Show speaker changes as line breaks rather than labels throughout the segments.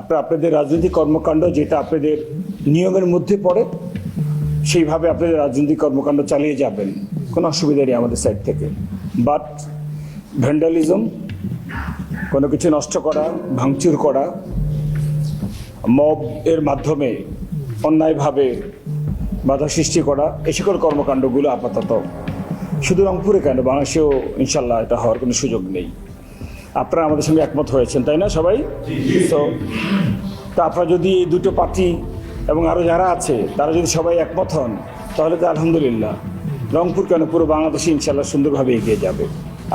আপনার, আপনাদের রাজনৈতিক কর্মকাণ্ড যেটা আপনাদের নিয়মের মধ্যে পড়ে, সেইভাবে আপনাদের রাজনৈতিক কর্মকাণ্ড চালিয়ে যাবেন। কোনো অসুবিধা নেই আমাদের সাইড থেকে। বাট ভ্যান্ডালিজম কোনো কিছু নষ্ট করা, ভাঙচুর করা মব এর মাধ্যমে অন্যায়ভাবে বাধা সৃষ্টি করা এই সকল কর্মকাণ্ডগুলো আপাতত। শুধু রংপুরে কেন? বাংলাদেশেও ইনশাল্লাহ এটা হওয়ার কোনো সুযোগ নেই। আপনারা আমাদের সঙ্গে একমত হয়েছেন, তাই না সবাই? তো তা আপনারা যদি এই দুটো পার্টি এবং আরও যারা আছে, তারা যদি সবাই একমত হন, তাহলে তো আলহামদুলিল্লাহ। রংপুর কেন পুরো বাংলাদেশে ইনশাল্লাহ সুন্দরভাবে এগিয়ে যাবে।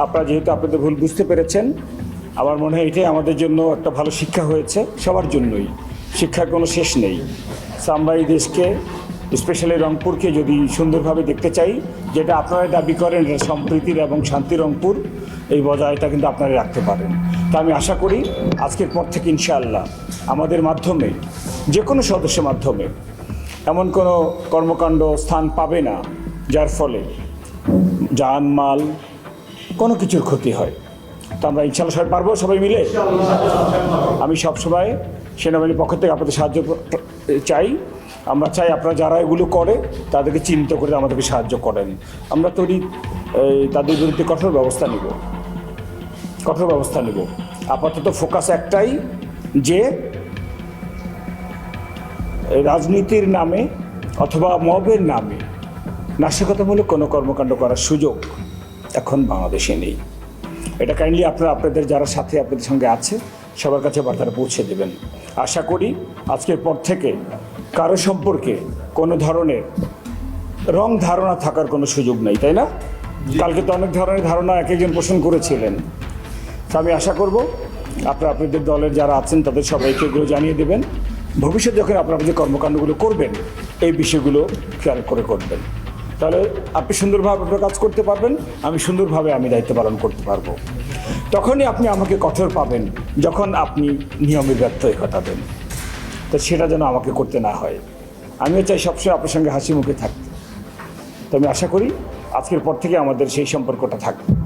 আপনারা যেহেতু আপনাদের ভুল বুঝতে পেরেছেন, আমার মনে হয় এটাই আমাদের জন্য একটা ভালো শিক্ষা হয়েছে সবার জন্যই। শিক্ষার কোনো শেষ নেই। এই দেশকে স্পেশালি রংপুরকে যদি সুন্দরভাবে দেখতে চাই যেটা আপনারা দাবি করেন এটা সম্প্রীতির এবং শান্তি রংপুর এই বজায়টা কিন্তু আপনারা রাখতে পারেন। তা আমি আশা করি আজকের পর থেকে ইনশাআল্লাহ আমাদের মাধ্যমে যে কোনো সদস্যের মাধ্যমে এমন কোনো কর্মকাণ্ড স্থান পাবে না যার ফলে যান মাল কোনো কিছুর ক্ষতি হয়। তো আমরা ইনশাল্লাহ সবাই পারব সবাই মিলে? আমি সবসময় সেনাবাহিনীর পক্ষ থেকে আপনাদের সাহায্য চাই। আমরা চাই আপনারা যারা এগুলো করে, তাদেরকে চিন্তা করে আমাদেরকে সাহায্য করেন। আমরা তৈরি তাদের বিরুদ্ধে কঠোর ব্যবস্থা নিব। কঠোর ব্যবস্থা নেব। আপাতত ফোকাস একটাই যে রাজনীতির নামে অথবা মবের নামে নাশকতামূলক কোনো কর্মকাণ্ড করার সুযোগ এখন বাংলাদেশে নেই। এটা কাইন্ডলি আপনারা, আপনাদের যারা সাথে, আপনাদের সঙ্গে আছে, সবার কাছে বার্তাটা পৌঁছে দেবেন। আশা করি আজকের পর থেকে কারও সম্পর্কে কোনো ধরনের রং ধারণা থাকার কোনো সুযোগ নেই তাই না? কালকে তো অনেক ধরনের ধারণা এক একজন পোষণ করেছিলেন। তো আমি আশা করব আপনারা আপনাদের দলের যারা আছেন তাদের সবাইকে এগুলো জানিয়ে দেবেন। ভবিষ্যতে যখন আপনারা যে কর্মকাণ্ডগুলো করবেন এই বিষয়গুলো খেয়াল করে করবেন। তাহলে আপনি সুন্দরভাবে আপনার কাজ করতে পারবেন আমি সুন্দরভাবে আমি দায়িত্ব পালন করতে পারব। তখনই আপনি আমাকে কঠোর পাবেন যখন আপনি নিয়মের ব্যত্যয় ঘটাবেন তো সেটা যেন আমাকে করতে না হয়। আমিও চাই সবসময় আপনার সঙ্গে হাসি মুখে থাকতে। তো আমি আশা করি আজকের পর থেকে আমাদের সেই সম্পর্কটা থাকবে।